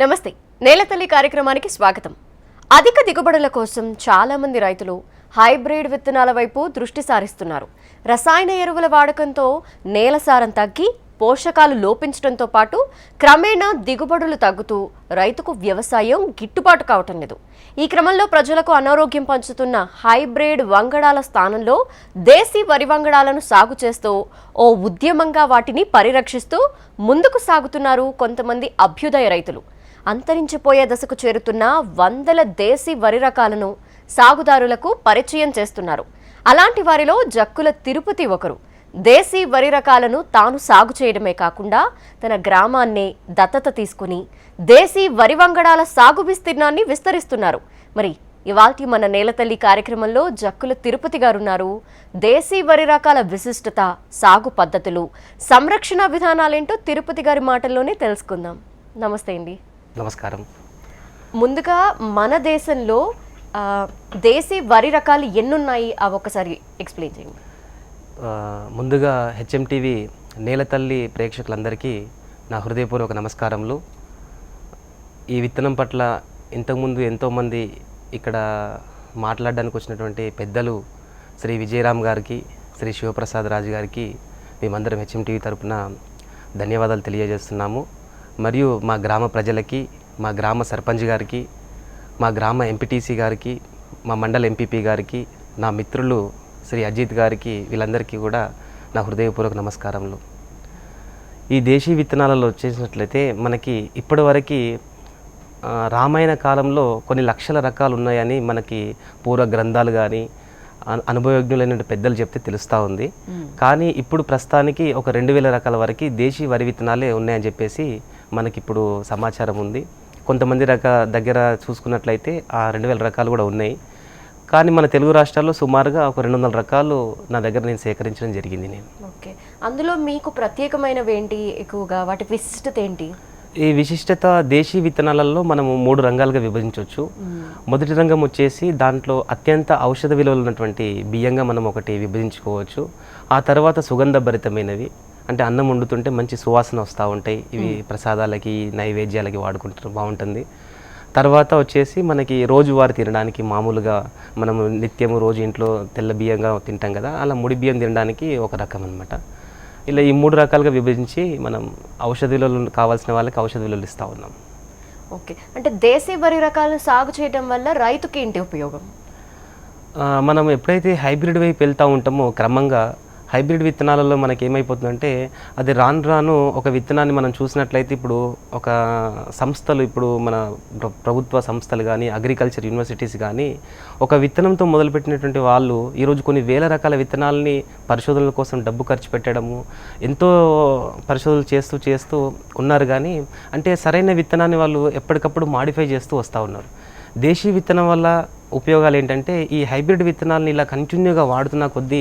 నమస్తే. నేలతల్లి కార్యక్రమానికి స్వాగతం. అధిక దిగుబడుల కోసం చాలామంది రైతులు హైబ్రిడ్ విత్తనాల వైపు దృష్టి సారిస్తున్నారు. రసాయన ఎరువుల వాడకంతో నేల సారం తగ్గి పోషకాలు లోపించడంతో పాటు క్రమేణా దిగుబడులు తగ్గుతూ రైతుకు వ్యవసాయం గిట్టుబాటు కావటం లేదు. ఈ క్రమంలో ప్రజలకు అనారోగ్యం పంచుతున్న హైబ్రిడ్ వంగడాల స్థానంలో దేశీ వరి వంగడాలను సాగు చేస్తూ ఓ ఉద్యమంగా వాటిని పరిరక్షిస్తూ ముందుకు సాగుతున్నారు కొంతమంది అభ్యుదయ రైతులు. అంతరించిపోయే దశకు చేరుతున్న వందల దేశీ వరి రకాలను సాగుదారులకు పరిచయం చేస్తున్నారు. అలాంటి వారిలో జక్కుల తిరుపతి ఒకరు. దేశీ వరి రకాలను తాను సాగు చేయడమే కాకుండా తన గ్రామాన్ని దత్తత తీసుకుని దేశీ వరి వంగడాల సాగు విస్తీర్ణాన్ని విస్తరిస్తున్నారు. మరి ఇవాల్టి మన నేలతల్లి కార్యక్రమంలో జక్కుల తిరుపతి గారున్నారు. దేశీ వరి రకాల విశిష్టత సాగు పద్ధతులు సంరక్షణ విధానాలేంటో తిరుపతి గారి మాటల్లోనే తెలుసుకుందాం. నమస్తే అండి. నమస్కారం. ముందుగా మన దేశంలో దేశీ వరి రకాలు ఎన్నున్నాయి? అవి ఒకసారి ఎక్స్ప్లెయిన్ చేయండి. ముందుగా హెచ్ఎంటీవీ నేలతల్లి ప్రేక్షకులందరికీ నా హృదయపూర్వక నమస్కారములు. ఈ విత్తనం పట్ల ఇంతకుముందు ఎంతోమంది ఇక్కడ మాట్లాడడానికి వచ్చినటువంటి పెద్దలు శ్రీ విజయరామ్ గారికి శ్రీ శివప్రసాద్ రాజు గారికి మేమందరం హెచ్ఎంటీవీ తరపున ధన్యవాదాలు తెలియజేస్తున్నాము. మరియు మా గ్రామ ప్రజలకి మా గ్రామ సర్పంచ్ గారికి మా గ్రామ ఎంపీటీసీ గారికి మా మండల ఎంపీపీ గారికి నా మిత్రులు శ్రీ అజిత్ గారికి వీళ్ళందరికీ కూడా నా హృదయపూర్వక నమస్కారములు. ఈ దేశీ విత్తనాలలో వచ్చేసినట్లయితే మనకి ఇప్పటివరకు రామాయణ కాలంలో కొన్ని లక్షల రకాలు ఉన్నాయని మనకి పూర్వ గ్రంథాలు కానీ అనుభవజ్ఞులైన పెద్దలు చెప్తే తెలుస్తూ ఉంది. కానీ ఇప్పుడు ప్రస్తుతానికి ఒక రెండు వేల రకాల వరకు దేశీ వరి విత్తనాలే ఉన్నాయని చెప్పేసి మనకి ఇప్పుడు సమాచారం ఉంది. కొంతమంది రక దగ్గర చూసుకున్నట్లయితే ఆ రెండు వేల రకాలు కూడా ఉన్నాయి. కానీ మన తెలుగు రాష్ట్రాల్లో సుమారుగా ఒక రెండు వందల రకాలు నా దగ్గర నేను సేకరించడం జరిగింది నేను. ఓకే. అందులో మీకు ప్రత్యేకమైనవి ఏంటి ఎక్కువగా? వాటి విశిష్టత ఏంటి? ఈ విశిష్టత దేశీ విత్తనాలలో మనము మూడు రంగాలుగా విభజించవచ్చు. మొదటి రంగం వచ్చేసి దాంట్లో అత్యంత ఔషధ విలువలు ఉన్నటువంటి బియ్యంగా మనం ఒకటి విభజించుకోవచ్చు. ఆ తర్వాత సుగంధభరితమైనవి. అంటే అన్నం వండుతుంటే మంచి సువాసన వస్తూ ఉంటాయి. ఇవి ప్రసాదాలకి నైవేద్యాలకి వాడుకుంటారు బాగుంటుంది. తర్వాత వచ్చేసి మనకి రోజువారీ తినడానికి మామూలుగా మనము నిత్యము రోజు ఇంట్లో తెల్ల బియ్యంగా తింటాం కదా అలా ముడి బియ్యం తినడానికి ఒక రకం అనమాట ఇలా ఈ మూడు రకాలుగా విభజించి మనం ఔషధ విలువలు కావాల్సిన వాళ్ళకి ఔషధ విలువలు ఇస్తూ ఉన్నాం. ఓకే. అంటే దేశీ వరి రకాలను సాగు చేయడం వల్ల రైతుకి ఏంటి ఉపయోగం? మనం ఎప్పుడైతే హైబ్రిడ్ వైపు వెళ్తూ ఉంటామో క్రమంగా హైబ్రిడ్ విత్తనాలలో మనకి ఏమైపోతుందంటే అది రాను రాను ఒక విత్తనాన్ని మనం చూసినట్లయితే ఇప్పుడు ఒక సంస్థలు ఇప్పుడు మన ప్రభుత్వ సంస్థలు కానీ అగ్రికల్చర్ యూనివర్సిటీస్ కానీ ఒక విత్తనంతో మొదలుపెట్టినటువంటి వాళ్ళు ఈరోజు కొన్ని వేల రకాల విత్తనాలని పరిశోధనల కోసం డబ్బు ఖర్చు పెట్టడము ఎంతో పరిశోధనలు చేస్తూ చేస్తూ ఉన్నారు కానీ అంటే సరైన విత్తనాన్ని వాళ్ళు ఎప్పటికప్పుడు మాడిఫై చేస్తూ వస్తూ ఉన్నారు. దేశీ విత్తనం వల్ల ఉపయోగాలు ఏంటంటే ఈ హైబ్రిడ్ విత్తనాలను ఇలా కంటిన్యూగా వాడుతున్న కొద్దీ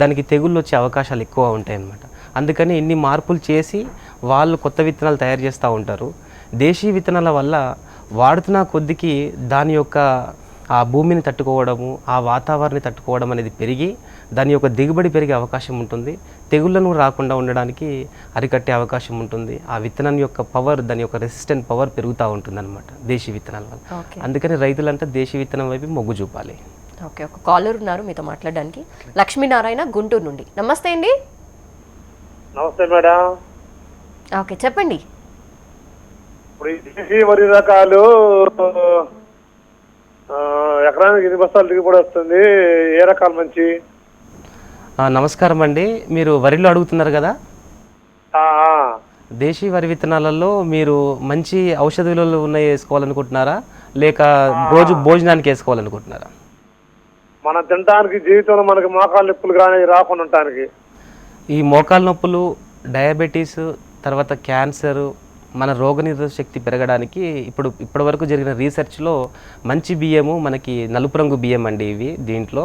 దానికి తెగుళ్ళు వచ్చే అవకాశాలు ఎక్కువ ఉంటాయి అన్నమాట అందుకని ఇన్ని మార్పులు చేసి వాళ్ళు కొత్త విత్తనాలు తయారు చేస్తూ ఉంటారు. దేశీ విత్తనాల వల్ల వాడుతున్న కొద్దికి దాని యొక్క ఆ భూమిని తట్టుకోవడము ఆ వాతావరణాన్ని తట్టుకోవడం అనేది పెరిగి దాని యొక్క దిగుబడి పెరిగే అవకాశం ఉంటుంది. తెగుళ్ళను రాకుండా ఉండడానికి అరికట్టే అవకాశం ఉంటుంది. ఆ విత్తనం యొక్క పవర్ దాని యొక్క రెసిస్టెంట్ పవర్ పెరుగుతూ ఉంటుంది అనమాట దేశీ విత్తనాల వల్ల. ఓకే. అందుకని రైతులంతా దేశీ విత్తనం వైపు మొగ్గు చూపాలి. ఓకే ఒక కాలర్ ఉన్నారు మీతో మాట్లాడడానికి. లక్ష్మీనారాయణ గుంటూరు నుండి. నమస్తే అండి. నమస్తే మేడం. ఓకే చెప్పండి. ఇప్పుడు ఈ దేశీ వరి రకాలు ఎకరానికి ఎన్ని బస్తాలు దిగుబడి వస్తుంది? ఏ రకాలు మంచి? నమస్కారం అండి. మీరు వరిలో అడుగుతున్నారు కదా. దేశీ వరి విత్తనాలలో మీరు మంచి ఔషధ విలువలు ఉన్నాయి వేసుకోవాలనుకుంటున్నారా? లేక రోజు భోజనానికి వేసుకోవాలనుకుంటున్నారా? మనం తినడానికి జీవితంలో మనకి మోకాలు నొప్పులు కానీ రాకుండా ఉండటానికి. ఈ మోకాలు నొప్పులు డయాబెటీస్ తర్వాత క్యాన్సర్ మన రోగనిరోధక శక్తి పెరగడానికి ఇప్పుడు ఇప్పటివరకు జరిగిన రీసెర్చ్లో మంచి బియ్యము మనకి నలుపు రంగు బియ్యం అండి ఇవి దీంట్లో.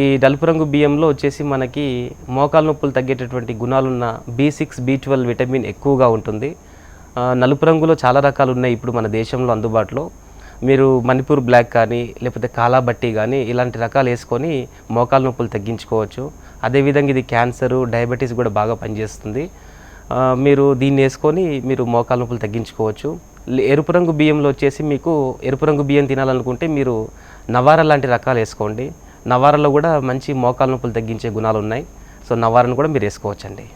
ఈ నలుపు రంగు బియ్యంలో వచ్చేసి మనకి మోకాలు నొప్పులు తగ్గేటటువంటి గుణాలున్న B six B twelve vitamin ఎక్కువగా ఉంటుంది. నలుపు రంగులో చాలా రకాలు ఉన్నాయి ఇప్పుడు మన దేశంలో అందుబాటులో. మీరు మణిపూర్ బ్లాక్ కానీ లేకపోతే కాలాబట్టి కానీ ఇలాంటి రకాలు వేసుకొని మోకాలు నొప్పులు తగ్గించుకోవచ్చు. అదేవిధంగా ఇది క్యాన్సరు డయాబెటీస్ కూడా బాగా పనిచేస్తుంది. మీరు దీన్ని వేసుకొని మీరు మోకాలు నొప్పులు తగ్గించుకోవచ్చు. ఎరుపు రంగు బియ్యంలో వచ్చేసి మీకు ఎరుపు రంగు బియ్యం తినాలనుకుంటే మీరు నవార లాంటి రకాలు వేసుకోండి. నవారలో కూడా మంచి మోకాల నొప్పులు తగ్గించే గుణాలు ఉన్నాయి. సో నవారను కూడా మీరు వేసుకోవచ్చండి.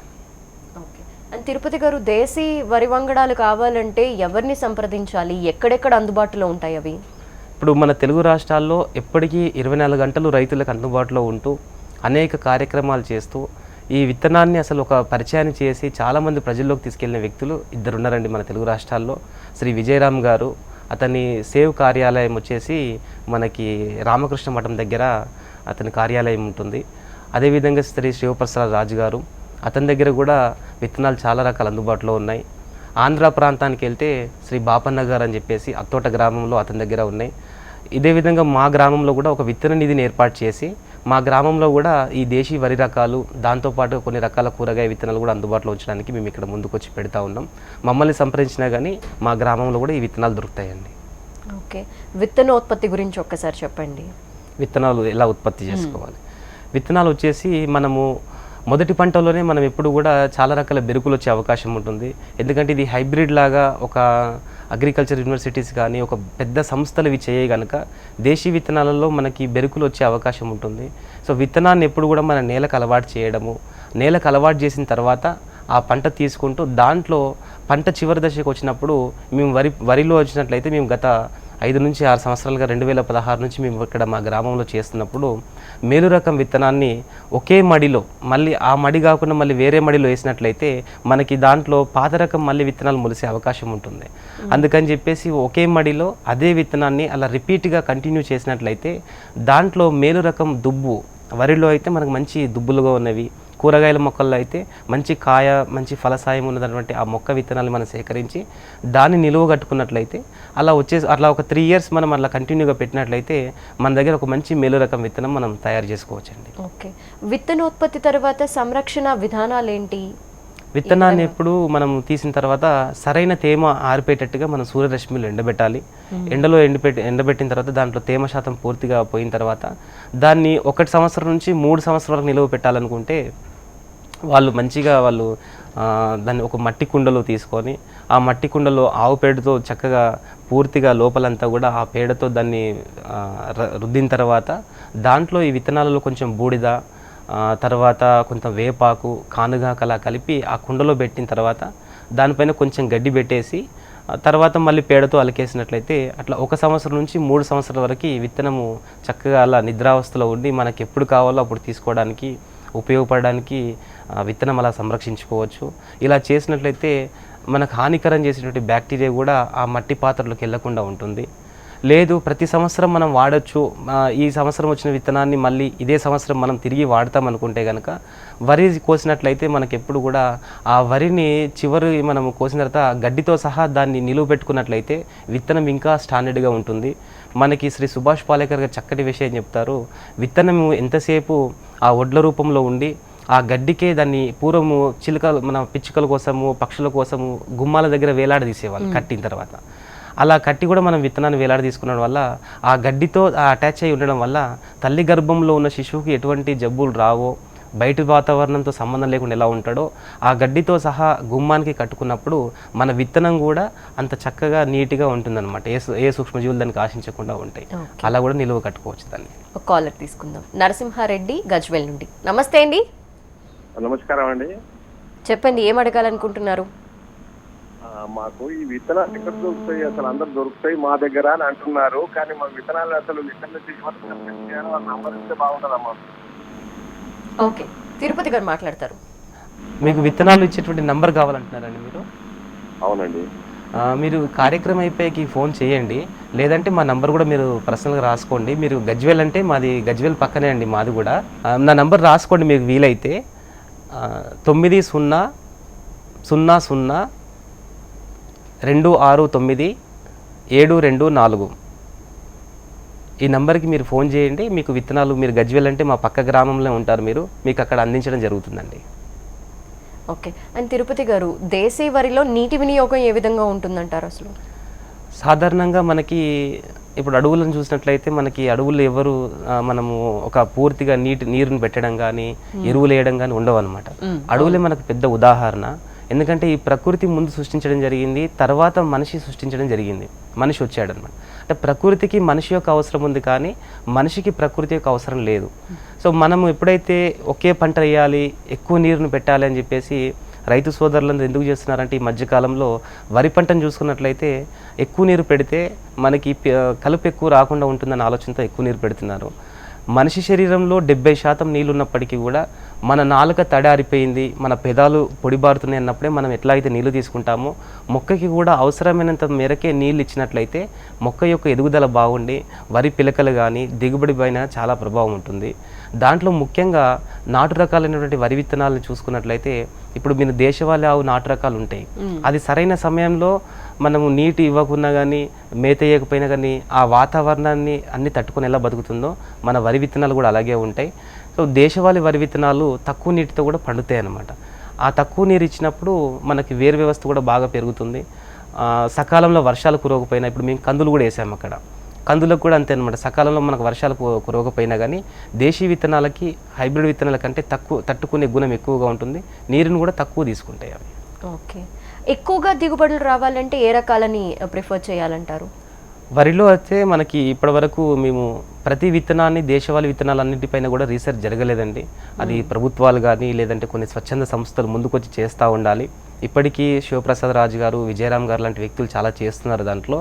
తిరుపతి గారు దేశీ వరి వంగడాలు కావాలంటే ఎవరిని సంప్రదించాలి? ఎక్కడెక్కడ అందుబాటులో ఉంటాయి అవి? ఇప్పుడు మన తెలుగు రాష్ట్రాల్లో ఎప్పటికీ ఇరవై నాలుగు గంటలు రైతులకు అందుబాటులో ఉంటూ అనేక కార్యక్రమాలు చేస్తూ ఈ విత్తనాన్ని అసలు ఒక పరిచయాన్ని చేసి చాలామంది ప్రజల్లోకి తీసుకెళ్ళిన వ్యక్తులు ఇద్దరు ఉన్నారండి మన తెలుగు రాష్ట్రాల్లో. శ్రీ విజయరామ్ గారు అతని సేవ్ కార్యాలయం వచ్చేసి మనకి రామకృష్ణ మఠం దగ్గర అతని కార్యాలయం ఉంటుంది. అదేవిధంగా శ్రీ శివప్రసాద్ రాజు గారు అతని దగ్గర కూడా విత్తనాలు చాలా రకాలు అందుబాటులో ఉన్నాయి. ఆంధ్ర ప్రాంతానికి వెళ్తే శ్రీ బాపన్న గారు అని చెప్పేసి అత్తోట గ్రామంలో అతని దగ్గర ఉన్నాయి. ఇదే విధంగా మా గ్రామంలో కూడా ఒక విత్తన నిధిని ఏర్పాటు చేసి మా గ్రామంలో కూడా ఈ దేశీ వరి రకాలు దాంతోపాటు కొన్ని రకాల కూరగాయ విత్తనాలు కూడా అందుబాటులో ఉంచడానికి మేము ఇక్కడ ముందుకొచ్చి పెడతా ఉన్నాం. మమ్మల్ని సంప్రదించినా కానీ మా గ్రామంలో కూడా ఈ విత్తనాలు దొరుకుతాయండి. ఓకే. విత్తనోత్పత్తి గురించి ఒక్కసారి చెప్పండి. విత్తనాలు ఎలా ఉత్పత్తి చేసుకోవాలి? విత్తనాలు వచ్చేసి మనము మొదటి పంటలోనే మనం ఎప్పుడు కూడా చాలా రకాల బెరుకులు వచ్చే అవకాశం ఉంటుంది. ఎందుకంటే ఇది హైబ్రిడ్ లాగా ఒక అగ్రికల్చర్ యూనివర్సిటీస్ కానీ ఒక పెద్ద సంస్థలు ఇవి చేయ కనుక దేశీ విత్తనాలలో మనకి బెరుకులు వచ్చే అవకాశం ఉంటుంది. సో విత్తనాన్ని ఎప్పుడు కూడా మన నేలకు అలవాటు చేయడము నేలకు అలవాటు చేసిన తర్వాత ఆ పంట తీసుకుంటూ దాంట్లో పంట చివరి దశకు వచ్చినప్పుడు మేము వరి వరిలో వచ్చినట్లయితే మేము గత ఐదు నుంచి ఆరు సంవత్సరాలుగా రెండు వేల పదహారు నుంచి మేము ఇక్కడ మా గ్రామంలో చేస్తున్నప్పుడు మేలు రకం విత్తనాన్ని ఒకే మడిలో మళ్ళీ ఆ మడి కాకుండా మళ్ళీ వేరే మడిలో వేసినట్లయితే మనకి దాంట్లో పాత రకం మళ్ళీ విత్తనాలు మొలిసే అవకాశం ఉంటుంది. అందుకని చెప్పేసి ఒకే మడిలో అదే విత్తనాన్ని అలా రిపీట్గా కంటిన్యూ చేసినట్లయితే దాంట్లో మేలు రకం దుబ్బు వరిలో అయితే మనకు మంచి దుబ్బులుగా ఉన్నవి కూరగాయల మొక్కల్లో అయితే మంచి కాయ మంచి ఫలసాయం ఉన్నటువంటి ఆ మొక్క విత్తనాలు మనం సేకరించి దాన్ని నిలువ కట్టుకున్నట్లయితే అలా వచ్చే అట్లా ఒక త్రీ ఇయర్స్ మనం అలా కంటిన్యూగా పెట్టినట్లయితే మన దగ్గర ఒక మంచి మేలు రకం విత్తనం మనం తయారు చేసుకోవచ్చండి. ఓకే. విత్తనోత్పత్తి తర్వాత సంరక్షణ విధానాలు ఏంటి విత్తనాన్ని ఎప్పుడు మనం తీసిన తర్వాత సరైన తేమ ఆరిపోయేటట్టుగా మనం సూర్యరశ్మిలో ఎండబెట్టాలి. ఎండలో ఎండబెట్టి ఎండబెట్టిన తర్వాత దాంట్లో తేమ శాతం పూర్తిగా పోయిన తర్వాత దాన్ని ఒకటి సంవత్సరం నుంచి మూడు సంవత్సరాల వరకు నిలువ పెట్టాలనుకుంటే వాళ్ళు మంచిగా వాళ్ళు దాన్ని ఒక మట్టి కుండలో తీసుకొని ఆ మట్టి కుండలో ఆవు పేడతో చక్కగా పూర్తిగా లోపలంతా కూడా ఆ పేడతో దాన్ని రుద్దిన తర్వాత దాంట్లో ఈ విత్తనాలలో కొంచెం బూడిద తర్వాత కొంత వేపాకు కానుగాకలా అలా కలిపి ఆ కుండలో పెట్టిన తర్వాత దానిపైన కొంచెం గడ్డి పెట్టేసి తర్వాత మళ్ళీ పేడతో అలకేసినట్లయితే అట్లా ఒక సంవత్సరం నుంచి మూడు సంవత్సరాల వరకు విత్తనము చక్కగా అలా నిద్రావస్థలో ఉండి మనకి ఎప్పుడు కావాలో అప్పుడు తీసుకోవడానికి ఉపయోగపడడానికి విత్తనం అలా సంరక్షించుకోవచ్చు. ఇలా చేసినట్లయితే మనకు హానికరం చేసేటువంటి బ్యాక్టీరియా కూడా ఆ మట్టి పాత్రలోకి వెళ్ళకుండా ఉంటుంది. లేదు ప్రతి సంవత్సరం మనం వాడచ్చు. ఈ సంవత్సరం వచ్చిన విత్తనాన్ని మళ్ళీ ఇదే సంవత్సరం మనం తిరిగి వాడతాం అనుకుంటే కనుక వరి కోసినట్లయితే మనకి ఎప్పుడు కూడా ఆ వరిని చివరి మనం కోసిన తర్వాత ఆ గడ్డితో సహా దాన్ని నిలువ పెట్టుకున్నట్లయితే విత్తనం ఇంకా స్టాండర్డ్గా ఉంటుంది. మనకి శ్రీ సుభాష్ పాలేకర్ గారు చక్కటి విషయం చెప్తారు. విత్తనం ఎంతసేపు ఆ ఒడ్ల రూపంలో ఉండి ఆ గడ్డికే దాన్ని పూర్వము చిలుకలు మన పిచ్చుకల కోసము పక్షుల కోసము గుమ్మాల దగ్గర వేలాడదీసేవాళ్ళు కట్టిన తర్వాత. అలా కట్టి కూడా మనం విత్తనాన్ని వేలాడ తీసుకునడం వల్ల ఆ గడ్డితో అటాచ్ అయి ఉండడం వల్ల తల్లి గర్భంలో ఉన్న శిశువుకి ఎటువంటి జబ్బులు రావో బయట వాతావరణంతో సంబంధం లేకుండా ఎలా ఉంటాడో ఆ గడ్డితో సహా గుమ్మానికి కట్టుకున్నప్పుడు మన విత్తనం కూడా అంత చక్కగా నీట్గా ఉంటుందన్నమాట. ఏ ఏ సూక్ష్మజీవులు దానికి ఆశించకుండా ఉంటాయి. అలా కూడా నిలువ కట్టుకోవచ్చు దాన్ని ఒక కాలర్ తీసుకుందాం. నరసింహారెడ్డి గజ్వెల్ నుండి. నమస్తే అండి. నమస్కారం అండి. చెప్పండి ఏం అడగాలనుకుంటున్నారు? మాకు ఈ విత్తనాలు ఎక్కడ దొరుకుతాయి? అసలు అందరు దొరుకుతాయి మా దగ్గర అని అంటున్నారు. కానీ మా విత్తనాలు అసలు బాగుంటుందమ్మా. ఓకే. తిరుపతి గారు మాట్లాడతారు. మీకు విత్తనాలు ఇచ్చేటువంటి నంబర్ కావాలంటున్నారండి మీరు? అవునండి. మీరు కార్యక్రమం అయిపోయాకి ఫోన్ చేయండి. లేదంటే మా నంబర్ కూడా మీరు పర్సనల్గా రాసుకోండి. మీరు గజ్వేల్ అంటే మాది గజ్వేల్ పక్కనే అండి మాది కూడా. నా నంబర్ రాసుకోండి మీకు వీలైతే. తొమ్మిది సున్నా సున్నా సున్నా రెండు ఆరు తొమ్మిది ఏడు రెండు నాలుగు. ఈ నంబర్కి మీరు ఫోన్ చేయండి మీకు విత్తనాలు మీరు గజ్వేల్ అంటే మా పక్క గ్రామంలో ఉంటారు మీరు మీకు అక్కడ అందించడం జరుగుతుందండి. ఓకే. అండ్ తిరుపతి గారు దేశీ వరిలో నీటి వినియోగం ఏ విధంగా ఉంటుందంటారు అసలు? సాధారణంగా మనకి ఇప్పుడు అడవులను చూసినట్లయితే మనకి అడవుల్లో ఎవరు మనము ఒక పూర్తిగా నీటి నీరుని పెట్టడం కానీ ఎరువులు వేయడం కానీ ఉండవు అనమాట అడవులే మనకు పెద్ద ఉదాహరణ. ఎందుకంటే ఈ ప్రకృతి ముందు సృష్టించడం జరిగింది తర్వాత మనిషి సృష్టించడం జరిగింది. మనిషి వచ్చాడనమాట. అంటే ప్రకృతికి మనిషి యొక్క అవసరం ఉంది కానీ మనిషికి ప్రకృతి యొక్క అవసరం లేదు. సో మనం ఎప్పుడైతే ఒకే పంట వేయాలి ఎక్కువ నీరును పెట్టాలి అని చెప్పేసి రైతు సోదరులందరూ ఎందుకు చేస్తున్నారంటే ఈ మధ్యకాలంలో వరి పంటను చూసుకున్నట్లయితే ఎక్కువ నీరు పెడితే మనకి కలుపు ఎక్కువ రాకుండా ఉంటుందన్న ఆలోచనతో ఎక్కువ నీరు పెడుతున్నారు. మనిషి శరీరంలో డెబ్బై శాతం నీళ్ళు ఉన్నప్పటికీ కూడా మన నాలుక తడారిపోయింది మన పెదాలు పొడిబారుతున్నాయి అన్నప్పుడే మనం ఎట్లా అయితే నీళ్ళు తీసుకుంటామో మొక్కకి కూడా అవసరమైనంత మేరకే నీళ్ళు ఇచ్చినట్లయితే మొక్క యొక్క ఎదుగుదల బాగుండి వరి పిలకలు కానీ దిగుబడి పైన చాలా ప్రభావం ఉంటుంది. దాంట్లో ముఖ్యంగా నాటు రకాలైనటువంటి వరి విత్తనాలను చూసుకున్నట్లయితే ఇప్పుడు మీరు దేశవాళీ ఆవు నాటు రకాలు ఉంటాయి. అది సరైన సమయంలో మనము నీటి ఇవ్వకున్నా కానీ మేత వేయకపోయినా కానీ ఆ వాతావరణాన్ని అన్ని తట్టుకొని ఎలా బతుకుతుందో మన వరి విత్తనాలు కూడా అలాగే ఉంటాయి. సో దేశవాళీ వరి విత్తనాలు తక్కువ నీటితో కూడా పండుతాయి అన్నమాట. ఆ తక్కువ నీరు ఇచ్చినప్పుడు మనకి వేరు వ్యవస్థ కూడా బాగా పెరుగుతుంది. సకాలంలో వర్షాలు కురవకపోయినా ఇప్పుడు మేము కందులు కూడా వేసాము అక్కడ. కందులకు కూడా అంతే అనమాట సకాలంలో మనకు వర్షాలు కురవకపోయినా కానీ దేశీ విత్తనాలకి హైబ్రిడ్ విత్తనాల కంటే తక్కువ తట్టుకునే గుణం ఎక్కువగా ఉంటుంది. నీరుని కూడా తక్కువ తీసుకుంటాయి అవి. ఓకే. ఎక్కువగా దిగుబడులు రావాలంటే ఏ రకాలని ప్రిఫర్ చేయాలంటారు? వరిలో అయితే మనకి ఇప్పటివరకు మేము ప్రతి విత్తనాన్ని దేశవాళీ విత్తనాలన్నింటిపైన కూడా రీసెర్చ్ జరగలేదండి. అది ప్రభుత్వాలు కానీ లేదంటే కొన్ని స్వచ్ఛంద సంస్థలు ముందుకొచ్చి చేస్తూ ఉండాలి. ఇప్పటికీ శివప్రసాద్ రాజు గారు విజయరామ్ గారు లాంటి వ్యక్తులు చాలా చేస్తున్నారు దాంట్లో.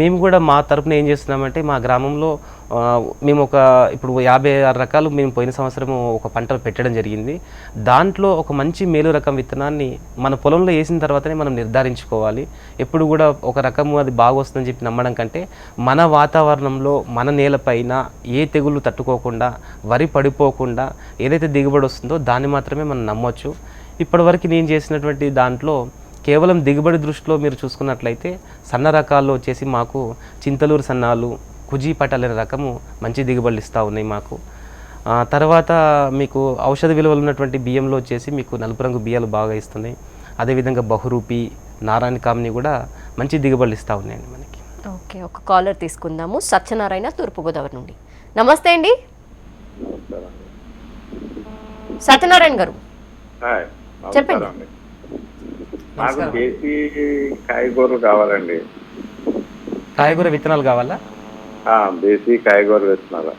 మేము కూడా మా తరపున ఏం చేస్తున్నామంటే మా గ్రామంలో మేము ఒక ఇప్పుడు యాభై ఆరు రకాలు మేము పోయిన సంవత్సరం ఒక పంట పెట్టడం జరిగింది. దాంట్లో ఒక మంచి మేలు రకం విత్తనాన్ని మన పొలంలో వేసిన తర్వాతనే మనం నిర్ధారించుకోవాలి. ఎప్పుడు కూడా ఒక రకము అది బాగొస్తుందని చెప్పి నమ్మడం కంటే మన వాతావరణంలో మన నేలపైన ఏ తెగులు తట్టుకోకుండా వరి పడిపోకుండా ఏదైతే దిగుబడి వస్తుందో దాన్ని మాత్రమే మనం నమ్మొచ్చు. ఇప్పటివరకు నేను చేసినటువంటి దాంట్లో కేవలం దిగుబడి దృష్టిలో మీరు చూసుకున్నట్లయితే సన్న రకాల్లో వచ్చేసి మాకు చింతలూరు సన్నాలు కుజీ పటాల్ అనే రకము మంచి దిగుబడులు ఇస్తూ ఉన్నాయి మాకు. ఆ, తర్వాత మీకు ఔషధ విలువలు ఉన్నటువంటి బియ్యంలో వచ్చేసి మీకు నలుపు రంగు బియ్యాలు బాగా ఇస్తున్నాయి. అదేవిధంగా బహురూపి నారాయణ కామ్ని కూడా మంచి దిగుబడులు ఇస్తూ ఉన్నాయండి మనకి. ఓకే ఒక కాలర్ తీసుకుందాము. సత్యనారాయణ తూర్పుగోదావరి నుండి. నమస్తే అండి. సత్యనారాయణ గారు. చెప్పండి. నాకు దేశీ కాయగూరలు కావాలండి. కాయగూర విత్తనాలు కావాలా? దేశీ కాయగూర విత్తనాలు.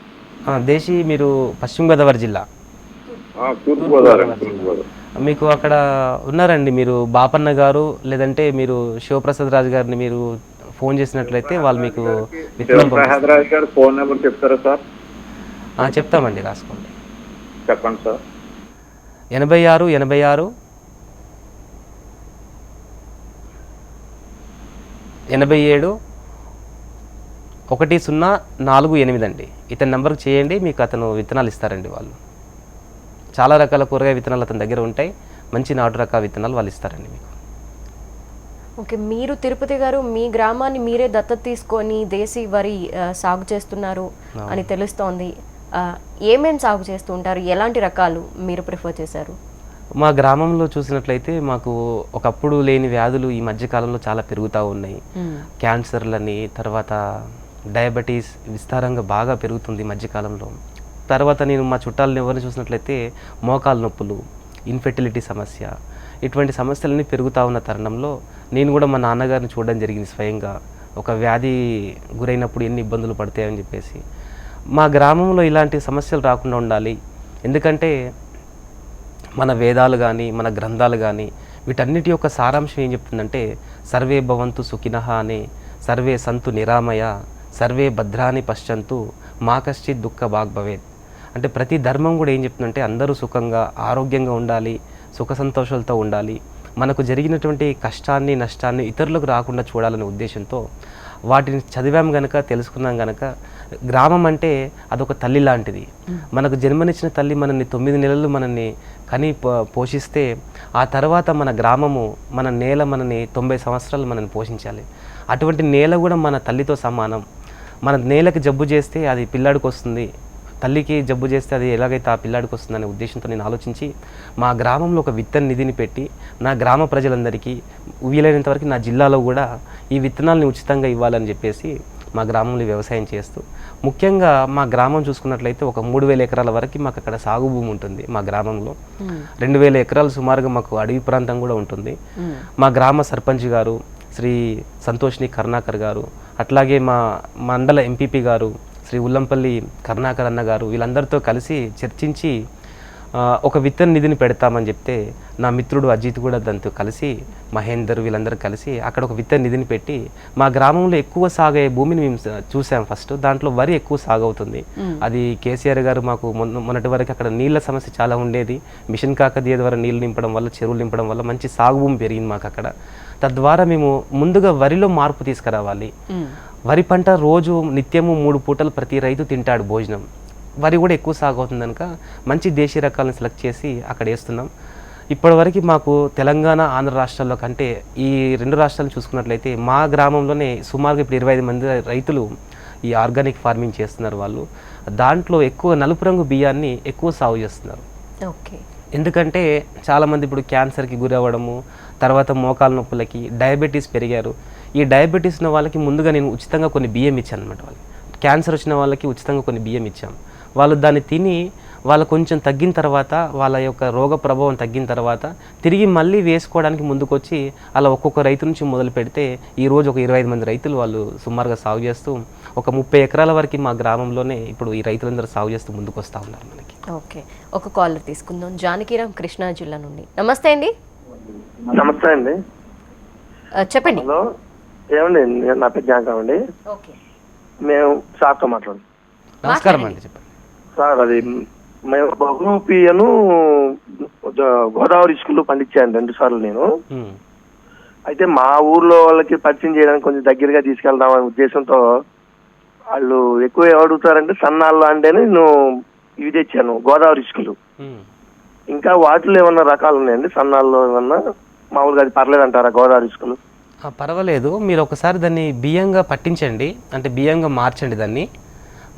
దేశీ మీరు పశ్చిమ గోదావరి జిల్లా? మీకు అక్కడ ఉన్నారండి మీరు బాపన్న గారు లేదంటే మీరు శివప్రసాద్ రాజు గారిని మీరు ఫోన్ చేసినట్లయితే వాళ్ళు మీకు. శివప్రసాద్ రాజు గారు ఫోన్ నెంబర్ చెప్తారా సార్? చెప్తామండి రాసుకోండి. చెప్పండి సార్. ఎనభై ఆరు ఎనభై ఆరు ఎనభై ఏడు ఒకటి సున్నా నాలుగు ఎనిమిది అండి. ఇతని నెంబర్కి చేయండి మీకు అతను విత్తనాలు ఇస్తారండి వాళ్ళు. చాలా రకాల కూరగాయ విత్తనాలు అతని దగ్గర ఉంటాయి. మంచి నాటు రకాల విత్తనాలు వాళ్ళు ఇస్తారండి మీకు. ఓకే మీరు తిరుపతి గారు మీ గ్రామాన్ని మీరే దత్తత తీసుకొని దేశీ వరి సాగు చేస్తున్నారు అని తెలుస్తోంది. ఆ, ఏమేం సాగు చేస్తూ ఉంటారు? ఎలాంటి రకాలు మీరు ప్రిఫర్ చేశారు? మా గ్రామంలో చూసినట్లయితే మాకు ఒకప్పుడు లేని వ్యాధులు ఈ మధ్యకాలంలో చాలా పెరుగుతూ ఉన్నాయి. క్యాన్సర్లని తర్వాత డయాబెటీస్ విస్తారంగా బాగా పెరుగుతుంది ఈ మధ్యకాలంలో తర్వాత నేను మా చుట్టాలను ఎవరిని చూసినట్లయితే మోకాలు నొప్పులు ఇన్ఫెర్టిలిటీ సమస్య ఇటువంటి సమస్యలన్నీ పెరుగుతూ ఉన్న తరుణంలో నేను కూడా మా నాన్నగారిని చూడడం జరిగింది స్వయంగా. ఒక వ్యాధి గురైనప్పుడు ఎన్ని ఇబ్బందులు పడతాయని చెప్పేసి. మా గ్రామంలో ఇలాంటి సమస్యలు రాకుండా ఉండాలి. ఎందుకంటే మన వేదాలు కానీ మన గ్రంథాలు కానీ వీటన్నిటి యొక్క సారాంశం ఏం చెప్తుందంటే సర్వే భవంతు సుఖినహ అనే సర్వే సంతు నిరామయ సర్వే భద్రాని పశ్చంతు మా కశ్చిత్ దుఃఖ భాగ్ భవేత్. అంటే ప్రతి ధర్మం కూడా ఏం చెప్తుందంటే అందరూ సుఖంగా ఆరోగ్యంగా ఉండాలి సుఖ సంతోషాలతో ఉండాలి. మనకు జరిగినటువంటి కష్టాన్ని నష్టాన్ని ఇతరులకు రాకుండా చూడాలనే ఉద్దేశంతో వాటిని చదివాం గనక తెలుసుకున్నాం గనక గ్రామం అంటే అదొక తల్లి లాంటిది. మనకు జన్మనిచ్చిన తల్లి మనల్ని తొమ్మిది నెలలు మనల్ని కని పో- పోషిస్తే ఆ తర్వాత మన గ్రామము మన నేల మనని తొంభై సంవత్సరాలు మనల్ని పోషించాలి. అటువంటి నేల కూడా మన తల్లితో సమానం. మన నేలకి జబ్బు చేస్తే అది పిల్లాడికి వస్తుంది తల్లికి జబ్బు చేస్తే అది ఎలాగైతే ఆ పిల్లాడికి వస్తుందనే ఉద్దేశంతో నేను ఆలోచించి మా గ్రామంలో ఒక విత్తన నిధిని పెట్టి నా గ్రామ ప్రజలందరికీ వీలైనంత వరకు నా జిల్లాలో కూడా ఈ విత్తనాలని ఉచితంగా ఇవ్వాలని చెప్పేసి మా గ్రామంలో వ్యవసాయం చేస్తూ ముఖ్యంగా మా గ్రామం చూసుకున్నట్లయితే ఒక మూడు వేల ఎకరాల వరకు మాకు అక్కడ సాగు భూమి ఉంటుంది మా గ్రామంలో. రెండు వేల ఎకరాలు సుమారుగా మాకు అడవి ప్రాంతం కూడా ఉంటుంది. మా గ్రామ సర్పంచ్ గారు శ్రీ సంతోష్ని కరుణాకర్ గారు అట్లాగే మా మండల ఎంపీపీ గారు శ్రీ ఉల్లంపల్లి కరుణాకర్ అన్న గారు వీళ్ళందరితో కలిసి చర్చించి ఒక విత్తన నిధిని పెడతామని చెప్తే నా మిత్రుడు అజిత్ కూడా దాంతో కలిసి మహేందర్ వీళ్ళందరూ కలిసి అక్కడ ఒక విత్తన నిధిని పెట్టి మా గ్రామంలో ఎక్కువ సాగే భూమిని మేము చూసాం ఫస్ట్. దాంట్లో వరి ఎక్కువ సాగవుతుంది. అది కేసీఆర్ గారు మాకు మొన్న మొన్నటి వరకు అక్కడ నీళ్ళ సమస్య చాలా ఉండేది. మిషన్ కాకతీయ ద్వారా నీళ్ళు నింపడం వల్ల చెరువులు నింపడం వల్ల మంచి సాగు భూమి పెరిగింది మాకు అక్కడ. తద్వారా మేము ముందుగా వరిలో మార్పు తీసుకురావాలి. వరి పంట రోజు నిత్యము మూడు పూటలు ప్రతి రైతు తింటాడు భోజనం. వరి కూడా ఎక్కువ సాగు అవుతుంది కనుక మంచి దేశీయ రకాలను సెలెక్ట్ చేసి అక్కడ వేస్తున్నాం. ఇప్పటివరకు మాకు తెలంగాణ ఆంధ్ర రాష్ట్రాల్లో కంటే ఈ రెండు రాష్ట్రాలు చూసుకున్నట్లయితే మా గ్రామంలోనే సుమారుగా ఇప్పుడు ఇరవై ఐదు మంది రైతులు ఈ ఆర్గానిక్ ఫార్మింగ్ చేస్తున్నారు వాళ్ళు. దాంట్లో ఎక్కువ నలుపు రంగు బియ్యాన్ని ఎక్కువ సాగు చేస్తున్నారు. ఓకే. ఎందుకంటే చాలామంది ఇప్పుడు క్యాన్సర్కి గురి అవ్వడము తర్వాత మోకాల నొప్పులకి డయాబెటీస్ పెరిగారు. ఈ డయాబెటీస్ ఉన్న వాళ్ళకి ముందుగా నేను ఉచితంగా కొన్ని బియ్యం ఇచ్చాను అనమాట వాళ్ళు క్యాన్సర్ వచ్చిన వాళ్ళకి ఉచితంగా కొన్ని బియ్యం ఇచ్చాం. వాళ్ళు దాన్ని తిని వాళ్ళు కొంచెం తగ్గిన తర్వాత వాళ్ళ యొక్క రోగ ప్రభావం తగ్గిన తర్వాత తిరిగి మళ్ళీ వేసుకోవడానికి ముందుకొచ్చి అలా ఒక్కొక్క రైతు నుంచి మొదలు పెడితే ఈ రోజు ఒక ఇరవై ఐదు మంది రైతులు వాళ్ళు సుమారుగా సాగు చేస్తూ ఒక ముప్పై ఎకరాల వరకు మా గ్రామంలోనే ఇప్పుడు ఈ రైతులందరూ సాగు చేస్తూ ముందుకు వస్తూ ఉన్నారు మనకి. ఓకే. ఒక కాలర్ తీసుకుందాం. జానకిరామ్ కృష్ణా జిల్లా నుండి. నమస్తే అండి. నమస్తే అండి. చెప్పండి. హలో. ఏమండి నా పేరు జాంకా అండి. ఓకే. మేము సార్తో మాట్లాడు నమస్కారం అండి చెప్పండి. సార్ అది మేము బహురూపియను గోదావరి స్కూల్లో పండించాను రెండు సార్లు నేను. అయితే మా ఊర్లో వాళ్ళకి పరిచయం చేయడానికి కొంచెం దగ్గరగా తీసుకెళ్దామనే ఉద్దేశంతో వాళ్ళు ఎక్కువ అడుగుతారంటే సన్నాళ్ళు అంటే నేను ఇవి తెచ్చాను గోదావరి ఇసుకలు ఉమ్. ఇంకా వాటిలో ఏమన్నా రకాలు ఉన్నాయండి? సన్నాల్లో ఏమన్నా? మామూలుగా అది పర్లేదు అంటారా గోదావరి ఇసుకలు ఆ, పర్వాలేదు. మీరు ఒకసారి దాన్ని బియ్యంగా పట్టించండి. అంటే బియ్యంగా మార్చండి దాన్ని.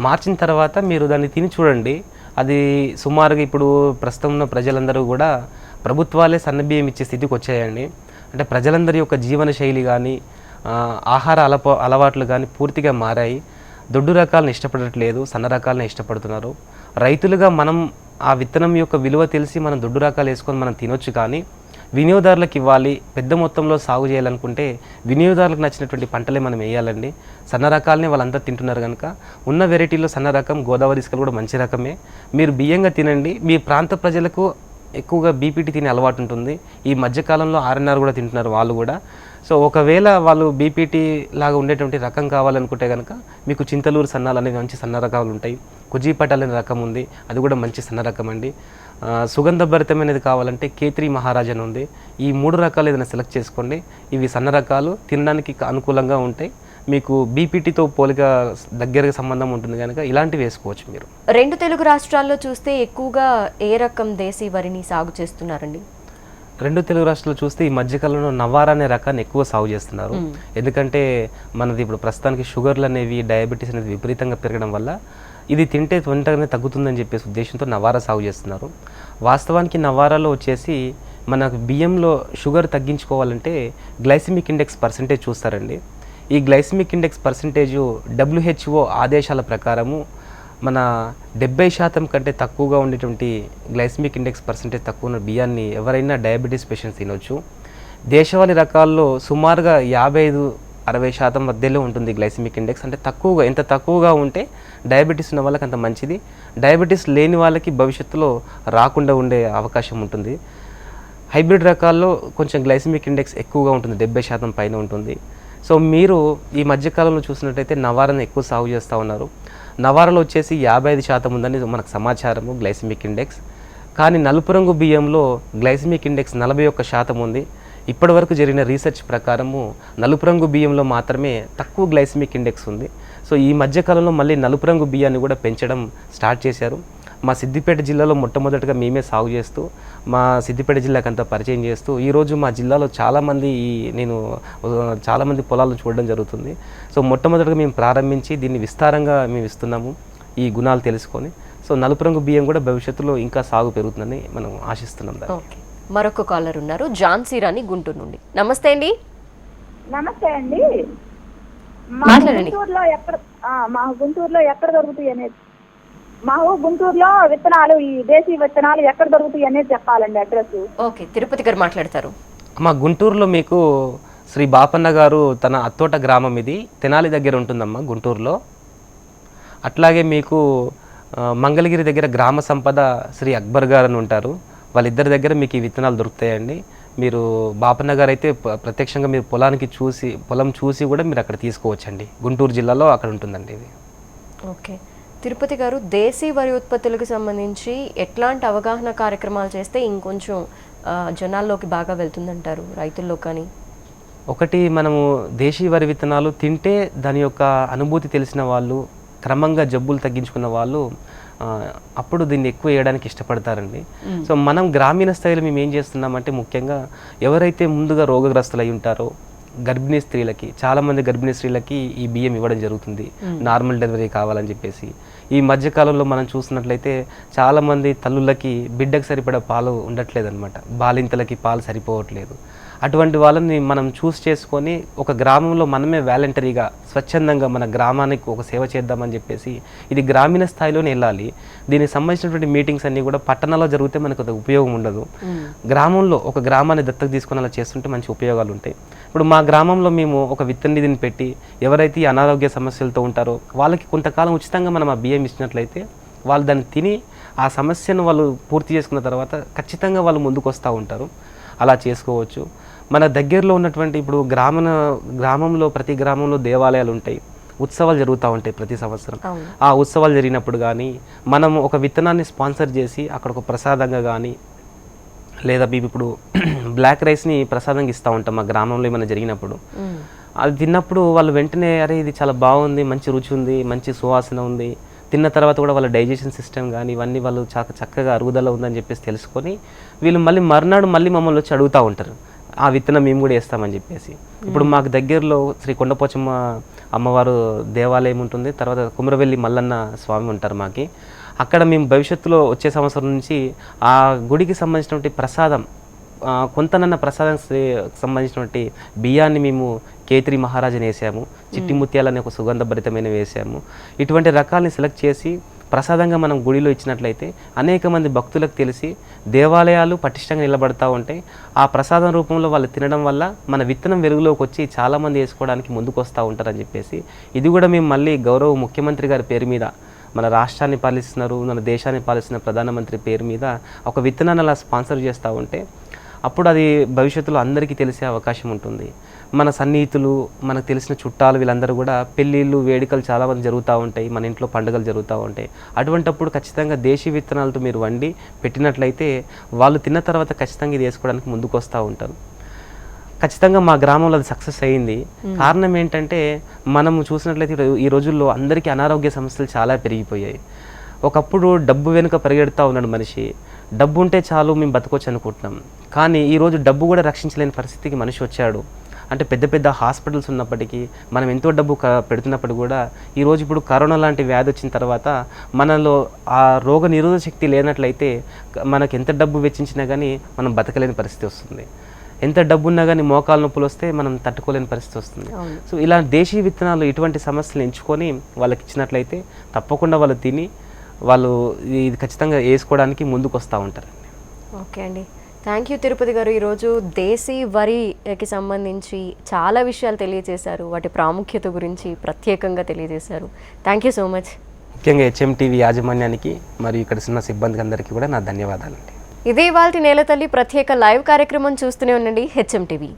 మార్చిన తర్వాత మీరు దాన్ని తిని చూడండి. అది సుమారుగా ఇప్పుడు ప్రస్తుతం ఉన్న ప్రజలందరూ కూడా ప్రభుత్వాలే సన్నబియ్యం ఇచ్చే స్థితికి వచ్చాయండి. అంటే ప్రజలందరి యొక్క జీవన శైలి కానీ ఆహార అలప అలవాట్లు కానీ పూర్తిగా మారాయి. దొడ్డు రకాలను ఇష్టపడట్లేదు సన్న రకాలను ఇష్టపడుతున్నారు. రైతులుగా మనం ఆ విత్తనం యొక్క విలువ తెలిసి మనం దొడ్డు రకాలు వేసుకొని మనం తినొచ్చు కానీ వినియోగదారులకు ఇవ్వాలి పెద్ద మొత్తంలో సాగు చేయాలనుకుంటే వినియోగదారులకు నచ్చినటువంటి పంటలే మనం వేయాలండి. సన్న రకాలనే వాళ్ళంతా తింటున్నారు కనుక ఉన్న వెరైటీలో సన్న రకం గోదావరి ఇసుకలు కూడా మంచి రకమే. మీరు బియ్యంగా తినండి. మీ ప్రాంత ప్రజలకు ఎక్కువగా బీపీటీ తినే అలవాటు ఉంటుంది. ఈ మధ్యకాలంలో ఆర్ఎన్ఆర్ కూడా తింటున్నారు వాళ్ళు కూడా. సో ఒకవేళ వాళ్ళు బీపీటీ లాగా ఉండేటువంటి రకం కావాలనుకుంటే కనుక మీకు చింతలూరు సన్నాలు అనేవి మంచి సన్న రకాలు ఉంటాయి. కుజీపటాల్ అనే రకం ఉంది. అది కూడా మంచి సన్న రకం అండి. సుగంధభరితమైనది కావాలంటే కేత్రి మహారాజ్ అని ఉంది. ఈ మూడు రకాలు ఏదైనా సెలెక్ట్ చేసుకోండి. ఇవి సన్న రకాలు తినడానికి అనుకూలంగా ఉంటాయి. మీకు బీపీటీతో పోలిక దగ్గరగా సంబంధం ఉంటుంది కనుక ఇలాంటివి వేసుకోవచ్చు మీరు. రెండు తెలుగు రాష్ట్రాల్లో చూస్తే ఎక్కువగా ఏ రకం దేశీ వరిని సాగు చేస్తున్నారండి? రెండు తెలుగు రాష్ట్రాలు చూస్తే ఈ మధ్యకాలంలో నవారా అనే రకాన్ని ఎక్కువ సాగు చేస్తున్నారు. ఎందుకంటే మనది ఇప్పుడు ప్రస్తుతానికి షుగర్లు అనేవి డయాబెటీస్ అనేది విపరీతంగా పెరగడం వల్ల ఇది తింటే వెంటనే తగ్గుతుందని చెప్పేసి ఉద్దేశంతో నవారా సాగు చేస్తున్నారు. వాస్తవానికి నవారాలో వచ్చేసి మనకు బియ్యంలో షుగర్ తగ్గించుకోవాలంటే గ్లైసిమిక్ ఇండెక్స్ పర్సంటేజ్ చూస్తారండి. ఈ గ్లైసిమిక్ ఇండెక్స్ పర్సంటేజు డబ్ల్యూహెచ్ఓ ఆదేశాల ప్రకారము మన డెబ్బై శాతం కంటే తక్కువగా ఉండేటువంటి గ్లైసిమిక్ ఇండెక్స్ పర్సంటేజ్ తక్కువ ఉన్న బియ్యాన్ని ఎవరైనా డయాబెటీస్ పేషెంట్స్ తినొచ్చు. దేశవాళీ రకాల్లో సుమారుగా యాభై ఐదు అరవై శాతం మధ్యలో ఉంటుంది గ్లైసిమిక్ ఇండెక్స్. అంటే తక్కువగా ఎంత తక్కువగా ఉంటే డయాబెటీస్ ఉన్న వాళ్ళకి అంత మంచిది. డయాబెటీస్ లేని వాళ్ళకి భవిష్యత్తులో రాకుండా ఉండే అవకాశం ఉంటుంది. హైబ్రిడ్ రకాల్లో కొంచెం గ్లైసిమిక్ ఇండెక్స్ ఎక్కువగా ఉంటుంది డెబ్బై శాతం పైన ఉంటుంది. సో మీరు ఈ మధ్యకాలంలో చూసినట్టయితే నవారాను ఎక్కువ సాగు చేస్తూ ఉన్నారు. నవారాలో వచ్చేసి యాభై ఐదు శాతం ఉందని మనకు సమాచారము గ్లైసిమిక్ ఇండెక్స్. కానీ నలుపు రంగు బియ్యంలో గ్లైసిమిక్ ఇండెక్స్ నలభై ఒక్క శాతం ఉంది. ఇప్పటివరకు జరిగిన రీసెర్చ్ ప్రకారము నలుపు రంగు బియ్యంలో మాత్రమే తక్కువ గ్లైసిమిక్ ఇండెక్స్ ఉంది. సో ఈ మధ్యకాలంలో మళ్ళీ నలుపు రంగు బియ్యాన్ని కూడా పెంచడం స్టార్ట్ చేశారు. మా సిద్దిపేట జిల్లాలో మొట్టమొదటిగా మేమే సాగు చేస్తూ మా సిద్దిపేట జిల్లాకు అంతా పరిచయం చేస్తూ ఈరోజు మా జిల్లాలో చాలామంది ఈ నేను చాలామంది పొలాలు చూడడం జరుగుతుంది. సో మొట్టమొదటిగా మేము ప్రారంభించి దీన్ని విస్తారంగా మేము ఇస్తున్నాము ఈ గుణాలు తెలుసుకొని. సో నలుపు రంగు బియ్యం కూడా భవిష్యత్తులో ఇంకా సాగు పెరుగుతుందని మనం ఆశిస్తున్నాం దాన్ని. మరొక కాలర్ ఉన్నారు ఝాన్సీ రాణి గుంటూరు నుండి. నమస్తే అండి. నమస్తే అండి. మా మాట్లాడండి. గుంటూరులో ఎక్కడ ఆ, మా గుంటూరులో ఎక్కడ దొరుకుతాయి అనేది మా గుంటూరులో విత్తనాలు ఈ దేశీ విత్తనాలు ఎక్కడ దొరుకుతాయి అనేది చెప్పాలండి అడ్రస్. ఓకే తిరుపతి గారు మాట్లాడతారు. మా గుంటూరులో మీకు శ్రీ బాపన్న గారు తన అత్తోట గ్రామం ఇది తెనాలి దగ్గర ఉంటుందమ్మా గుంటూరులో. అట్లాగే మీకు మంగళగిరి దగ్గర గ్రామ సంపద శ్రీ అక్బర్ గారు అని ఉంటారు. వాళ్ళిద్దరి దగ్గర మీకు ఈ విత్తనాలు దొరుకుతాయండి. మీరు బాపన్న గారు అయితే ప్రత్యక్షంగా మీరు పొలానికి చూసి పొలం చూసి కూడా మీరు అక్కడ తీసుకోవచ్చండి. గుంటూరు జిల్లాలో అక్కడ ఉంటుందండి ఇది. ఓకే. తిరుపతి గారు దేశీ వరి ఉత్పత్తులకు సంబంధించి ఎట్లాంటి అవగాహన కార్యక్రమాలు చేస్తే ఇంకొంచెం జనాల్లోకి బాగా వెళ్తుందంటారు రైతుల్లో కానీ? ఒకటి మనము దేశీ వరి విత్తనాలు తింటే దాని యొక్క అనుభూతి తెలిసిన వాళ్ళు క్రమంగా జబ్బులు తగ్గించుకున్న వాళ్ళు అప్పుడు దీన్ని ఎక్కువ వేయడానికి ఇష్టపడతారండి. సో మనం గ్రామీణ స్థాయిలో మేము ఏం చేస్తున్నామంటే ముఖ్యంగా ఎవరైతే ముందుగా రోగగ్రస్తులు అయి ఉంటారో గర్భిణీ స్త్రీలకి చాలామంది గర్భిణీ స్త్రీలకి ఈ బియ్యం ఇవ్వడం జరుగుతుంది. నార్మల్ డెలివరీ కావాలని చెప్పేసి. ఈ మధ్యకాలంలో మనం చూసినట్లయితే చాలామంది తల్లులకి బిడ్డకు సరిపడా పాలు ఉండట్లేదన్నమాట. బాలింతలకి పాలు సరిపోవట్లేదు. అటువంటి వాళ్ళని మనం చూస్ చేసుకొని ఒక గ్రామంలో మనమే వాలంటరీగా స్వచ్ఛందంగా మన గ్రామానికి ఒక సేవ చేద్దామని చెప్పేసి ఇది గ్రామీణ స్థాయిలోనే వెళ్ళాలి. దీనికి సంబంధించినటువంటి మీటింగ్స్ అన్నీ కూడా పట్టణాల్లో జరిగితే మనకు అది ఉపయోగం ఉండదు. గ్రామంలో ఒక గ్రామాన్ని దత్తత తీసుకొని అలా చేస్తుంటే మంచి ఉపయోగాలు ఉంటాయి. ఇప్పుడు మా గ్రామంలో మేము ఒక విత్తన నిధిని పెట్టి ఎవరైతే ఈ అనారోగ్య సమస్యలతో ఉంటారో వాళ్ళకి కొంతకాలం ఉచితంగా మనం ఆ బియ్యం ఇచ్చినట్లయితే వాళ్ళు దాన్ని తిని ఆ సమస్యను వాళ్ళు పూర్తి చేసుకున్న తర్వాత ఖచ్చితంగా వాళ్ళు ముందుకు వస్తూ ఉంటారు. అలా చేసుకోవచ్చు. మన దగ్గరలో ఉన్నటువంటి ఇప్పుడు గ్రామన గ్రామంలో ప్రతి గ్రామంలో దేవాలయాలు ఉంటాయి. ఉత్సవాలు జరుగుతూ ఉంటాయి ప్రతి సంవత్సరం. ఆ ఉత్సవాలు జరిగినప్పుడు కానీ మనం ఒక విత్తనాన్ని స్పాన్సర్ చేసి అక్కడ ఒక ప్రసాదంగా కానీ లేదా మేము ఇప్పుడు బ్లాక్ రైస్ని ప్రసాదంగా ఇస్తూ ఉంటాం మా గ్రామంలో ఏమైనా జరిగినప్పుడు. అది తిన్నప్పుడు వాళ్ళు వెంటనే అరే ఇది చాలా బాగుంది మంచి రుచి ఉంది మంచి సువాసన ఉంది. తిన్న తర్వాత కూడా వాళ్ళ డైజెషన్ సిస్టమ్ కానీ ఇవన్నీ వాళ్ళు చాలా చక్కగా అరుగుదల ఉందని చెప్పేసి తెలుసుకొని వీళ్ళు మళ్ళీ మర్నాడు మళ్ళీ మమ్మల్ని వచ్చి అడుగుతూ ఉంటారు. ఆ విత్తనం మేము కూడా వేస్తామని చెప్పేసి. ఇప్పుడు మాకు దగ్గరలో శ్రీ కొండపోచమ్మ అమ్మవారు దేవాలయం ఉంటుంది. తర్వాత కుమరవెల్లి మల్లన్న స్వామి ఉంటారు మాకి. అక్కడ మేము భవిష్యత్తులో వచ్చే సంవత్సరం నుంచి ఆ గుడికి సంబంధించినటువంటి ప్రసాదం కొంతనన్న ప్రసాదం సంబంధించినటువంటి బియ్యాన్ని మేము కేతిరి మహారాజుని వేసాము. చిట్టి ముత్యాలని ఒక సుగంధభరితమైన వేసాము. ఇటువంటి రకాలని సెలెక్ట్ చేసి ప్రసాదంగా మనం గుడిలో ఇచ్చినట్లయితే అనేక మంది భక్తులకు తెలిసి దేవాలయాలు పటిష్టంగా నిలబడతా ఉంటాయి. ఆ ప్రసాదం రూపంలో వాళ్ళు తినడం వల్ల మన విత్తనం వెలుగులోకి వచ్చి చాలామంది వేసుకోవడానికి ముందుకు వస్తూ ఉంటారని చెప్పేసి ఇది కూడా మేము మళ్ళీ గౌరవ ముఖ్యమంత్రి గారి పేరు మీద మన రాష్ట్రాన్ని పాలిస్తున్నారు మన దేశాన్ని పాలిస్తున్న ప్రధానమంత్రి పేరు మీద ఒక విత్తనాన్ని అలా స్పాన్సర్ చేస్తూ ఉంటే అప్పుడు అది భవిష్యత్తులో అందరికీ తెలిసే అవకాశం ఉంటుంది. మన సన్నిహితులు మనకు తెలిసిన చుట్టాలు వీళ్ళందరూ కూడా పెళ్ళిళ్ళు వేడుకలు చాలామంది జరుగుతూ ఉంటాయి మన ఇంట్లో పండుగలు జరుగుతూ ఉంటాయి. అటువంటప్పుడు ఖచ్చితంగా దేశీ విత్తనాలతో మీరు వండి పెట్టినట్లయితే వాళ్ళు తిన్న తర్వాత ఖచ్చితంగా ఇది వేసుకోవడానికి ముందుకు వస్తూ ఉంటారు. ఖచ్చితంగా మా గ్రామంలో అది సక్సెస్ అయ్యింది కారణం ఏంటంటే మనం చూసినట్లయితే ఈ రోజుల్లో అందరికీ అనారోగ్య సమస్యలు చాలా పెరిగిపోయాయి. ఒకప్పుడు డబ్బు వెనుక పరిగెడుతూ ఉన్నాడు మనిషి. డబ్బు ఉంటే చాలు మేము బతకొచ్చు అనుకుంటున్నాం. కానీ ఈరోజు డబ్బు కూడా రక్షించలేని పరిస్థితికి మనిషి వచ్చాడు. అంటే పెద్ద పెద్ద హాస్పిటల్స్ ఉన్నప్పటికీ మనం ఎంతో డబ్బు పెడుతున్నప్పుడు కూడా ఈరోజు ఇప్పుడు కరోనా లాంటి వ్యాధి వచ్చిన తర్వాత మనలో ఆ రోగ నిరోధక శక్తి లేనట్లయితే మనకి ఎంత డబ్బు వెచ్చించినా కానీ మనం బతకలేని పరిస్థితి వస్తుంది. ఎంత డబ్బు ఉన్నా కానీ మోకాలు నొప్పులు వస్తే మనం తట్టుకోలేని పరిస్థితి వస్తుంది. సో ఇలా దేశీ విత్తనాలు ఇటువంటి సమస్యలు ఎంచుకొని వాళ్ళకి ఇచ్చినట్లయితే తప్పకుండా వాళ్ళు తిని వాళ్ళు ఇది ఖచ్చితంగా వేసుకోవడానికి ముందుకు వస్తూ ఉంటారండి. ఓకే అండి. థ్యాంక్ యూ తిరుపతి గారు. ఈరోజు దేశీ వరికి సంబంధించి చాలా విషయాలు తెలియజేశారు. వాటి ప్రాముఖ్యత గురించి ప్రత్యేకంగా తెలియజేశారు. థ్యాంక్ యూ సో మచ్ ముఖ్యంగా హెచ్ఎంటీవీ యాజమాన్యానికి మరియు ఇక్కడ ఉన్న సిబ్బందికి అందరికీ కూడా నా ధన్యవాదాలండి. ఇదే వాళ్ళ నేల తల్లి ప్రత్యేక లైవ్ కార్యక్రమం చూస్తూనే ఉండండి హెచ్ఎం టీవీ